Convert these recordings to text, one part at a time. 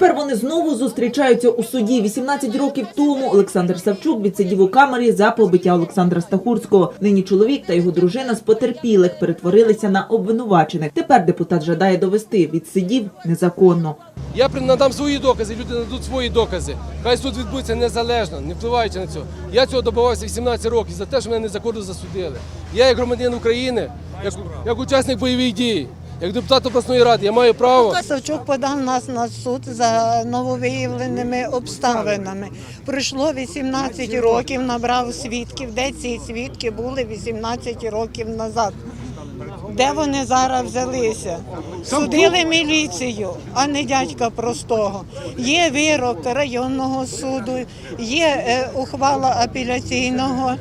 Тепер вони знову зустрічаються у суді. 18 років тому Олександр Савчук відсидів у камері за побиття Олександра Стахурського. Нині чоловік та його дружина з потерпілих перетворилися на обвинувачених. Тепер депутат жадає довести відсидів незаконно. Я надам свої докази, люди нададуть свої докази. Хай суд відбудеться незалежно, не впливаючи на це. Я цього добивався 18 років за те, що мене незаконно засудили. Я як громадянин України, як, як учасник бойових дій, як депутат обласної ради, я маю право. Савчук подав нас на суд за нововиявленими обставинами. Пройшло 18 років, набрав свідків. Де ці свідки були 18 років назад? Де вони зараз взялися? Судили міліцію, а не дядька простого. Є вирок районного суду, є е, ухвала апеляційного,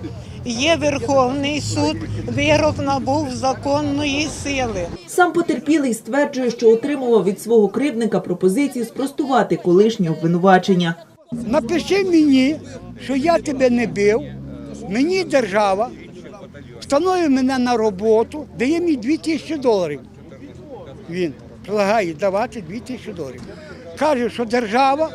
є Верховний суд. Вирок набув законної сили. Сам потерпілий стверджує, що отримував від свого кривдника пропозиції спростувати колишнє обвинувачення. Напиши мені, що я тебе не бив, мені держава встановив мене на роботу, дає мені 2 тисячі доларів. Він предлагає давати 2 тисячі доларів. Каже, що держава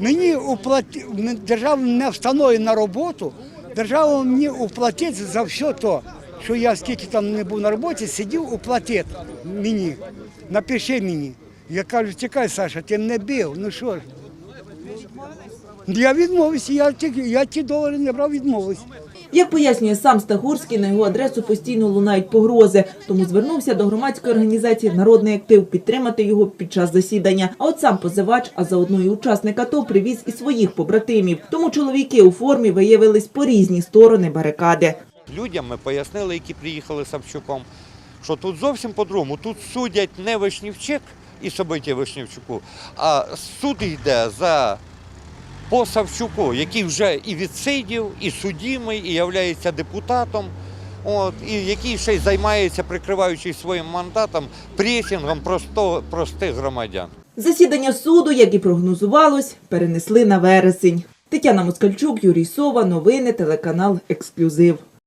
мені уплати, держава мене встановлює на роботу, держава мені уплатить за все то, що я скільки там не був на роботі, сидів, уплатить мені. Напиши мені. Я кажу, чекай, Саша, ти мене бив. Ну що ж? Я відмовився, я ті, я ті долари не брав, відмовився. Як пояснює сам Стахурський, на його адресу постійно лунають погрози, тому звернувся до громадської організації Народний актив підтримати його під час засідання. А от сам позивач, а заодно і учасник АТО, привіз і своїх побратимів. Тому чоловіки у формі виявились по різні сторони барикади. Людям ми пояснили, які приїхали Савчуком, що тут зовсім по-другому. Тут судять не Вишнівчик і собиття Вишнівчуку, а суд йде за по Савчуку, який вже і відсидів, і судімий, і являється депутатом. От, і який ще й займається, прикриваючись своїм мандатом, пресінгом просто, простих громадян. Засідання суду, як і прогнозувалось, перенесли на вересень. Тетяна Москальчук, Юрій Сова, новини, телеканал Ексклюзив.